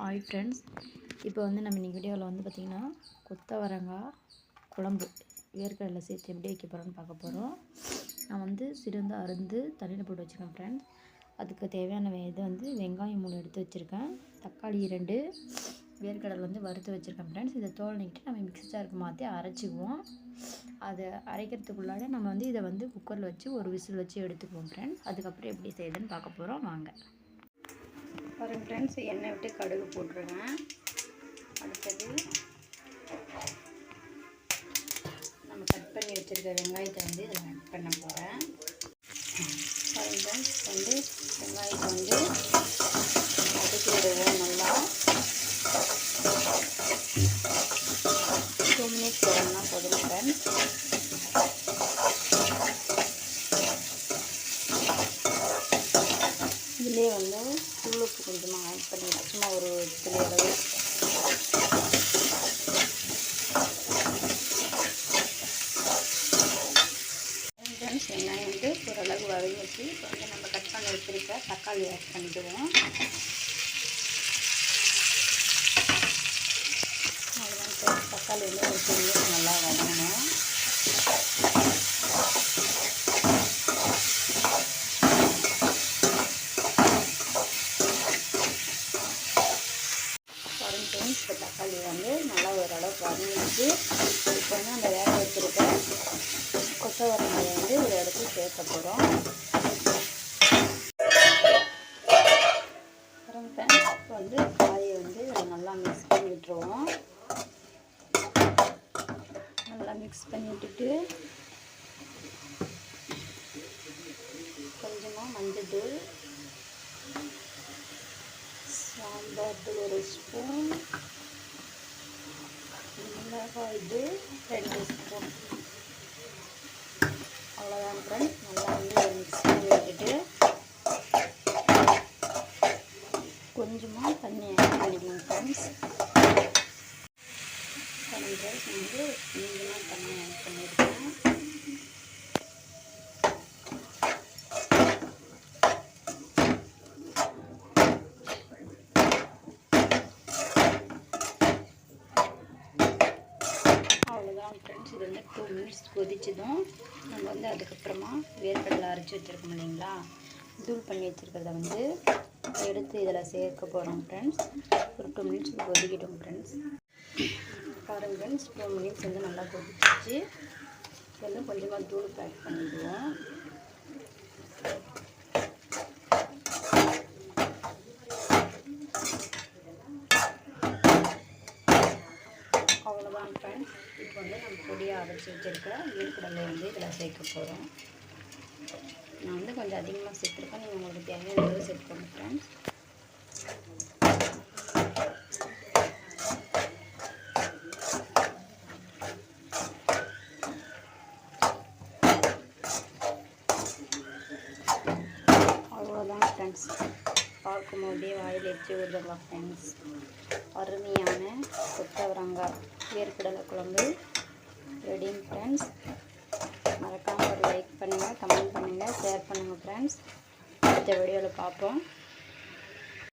Hi friends இப்போ வந்து நம்ம இன்றைக்கி வீடியோவில் வந்து பார்த்திங்கன்னா கொத்தவரங்காய் குழம்பு வேர்க்கடலை சேர்த்து எப்படி வைக்க போகிறோன்னு பார்க்க போகிறோம் நான் வந்து சிறந்து அருந்து தண்ணியில் போட்டு வச்சுருக்கேன் ஃப்ரெண்ட்ஸ் அதுக்கு தேவையான இது வந்து வெங்காயம் மூணு எடுத்து வச்சுருக்கேன். தக்காளி ரெண்டு வேர்க்கடலை வந்து வறுத்து வச்சுருக்கேன் ஃப்ரெண்ட்ஸ் இதை தோல் நீக்கிட்டு நம்ம மிக்ஸி ஜாருக்கு மாற்றி அரைச்சிக்குவோம். அதை அரைக்கிறதுக்குள்ளாட நம்ம வந்து இதை வந்து குக்கரில் வச்சு ஒரு விசில் வச்சு எடுத்துக்குவோம் ஃப்ரெண்ட்ஸ் அதுக்கப்புறம் எப்படி செய்யுதுன்னு பார்க்க போகிறோம் வாங்க. பாருங்க ஃப்ரெண்ட்ஸ் எண்ணெய் விட்டு கடுகு போட்டுருவேன் அடுத்தது நம்ம கட் பண்ணி வச்சுருக்க வெங்காயத்தை வந்து இதில் ஆட் பண்ண போகிறேன் பாருங்க ஃப்ரெண்ட்ஸ் வந்து வெங்காயத்தை வந்து வதக்கி விடுவோம் நல்லா. டூ மினிட்ஸ் வரணும்னா போதும் ஃப்ரெண்ட்ஸ் இதுலேயே வந்து தூளுப்பு கொஞ்சமாக ஆட் பண்ணிடலாம். சும்மா ஒரு துளி அளவு. ஃப்ரெண்ட்ஸ் வெங்காயம் வந்து ஓரளவு வதங்கிச்சு இப்போ வந்து நம்ம கட் பண்ணி வச்சுருக்க தக்காளி ஆட் பண்ணிக்குவோம் அவ்வளோதான் தக்காளி வந்து ஒரு நல்லா வதங்கணும். பாருங்க ஃப்ரெண்ட்ஸ் இப்போ தக்காளி வந்து நல்லா ஓரளவுக்கு வதங்கிடுச்சு. இப்போ வந்து அந்த வேக வச்சுருக்க கொத்தவரங்காயை வந்து ஒரு இடத்துல சேர்க்க போகிறோம் பாருங்க ஃப்ரெண்ட்ஸ் இப்போ வந்து காயை வந்து நல்லா மிக்ஸ் பண்ணி விட்டுருவோம். நல்லா மிக்ஸ் பண்ணி விட்டுட்டு கொஞ்சமாக மஞ்சள் தூள் சாம்பார் ஒரு ஸ்பூன். மிளகாய் தூள் ரெண்டு ஸ்பூன். அவ்வளோதான் ஃப்ரெண்ட்ஸ் நல்லா வந்து மிக்ஸ் பண்ணி விட்டுட்டு கொஞ்சமாக தண்ணி ஆட் பண்ணிக்கணும் ஃப்ரெண்ட்ஸ் ஃப்ரெண்ட்ஸ் வந்து கொஞ்சமாக தண்ணி ஆட் பண்ணியிருக்கேன் அவ்வளோதான் ஃப்ரெண்ட்ஸ் இது வந்து டூ மினிட்ஸ் கொதிச்சதும். நம்ம வந்து அதுக்கப்புறமா வேர்க்கடலை அரைச்சி வச்சுருக்கோம் இல்லைங்களா? தூள் பண்ணி வச்சுருக்கிறத வந்து எடுத்து இதில் சேர்க்க போகிறோம் ஃப்ரெண்ட்ஸ் ஒரு டூ மினிட்ஸ் கொதிக்கிட்டோம் ஃப்ரெண்ட்ஸ் பாருங்க ஃப்ரெண்ட்ஸ் டூ மினிட்ஸ் வந்து நல்லா கொதிச்சு வந்து கொஞ்சமாக தூள் பேக் பண்ணிடுவோம். அவ்வளோதான் ஃப்ரெண்ட்ஸ் இப்போ வந்து நம்ம பொடியாக அரைச்சி வச்சுருக்க வேர்க்கடலை வந்து இதில் சேர்க்க போகிறோம் நான் வந்து கொஞ்சம் அதிகமாக சேர்த்துருக்கேன். நீங்கள் உங்களுக்கு தேவையான அளவு சேர்த்துக்கோங்க ஃப்ரெண்ட்ஸ் அவ்வளோதான் ஃப்ரெண்ட்ஸ் பார்க்கும்போதே வாயில் எச்சு விடுதலாம் ஃப்ரெண்ட்ஸ் அருமையான கொத்தவரங்காய் வேர்க்கடலை குழம்பு ரெடிங் ஃப்ரெண்ட்ஸ் மறக்காமல் ஒரு லைக் பண்ணுங்கள் கமெண்ட் பண்ணுங்கள் ஷேர் பண்ணுங்கள் ஃப்ரெண்ட்ஸ் அடுத்த வீடியோவில் பார்ப்போம்.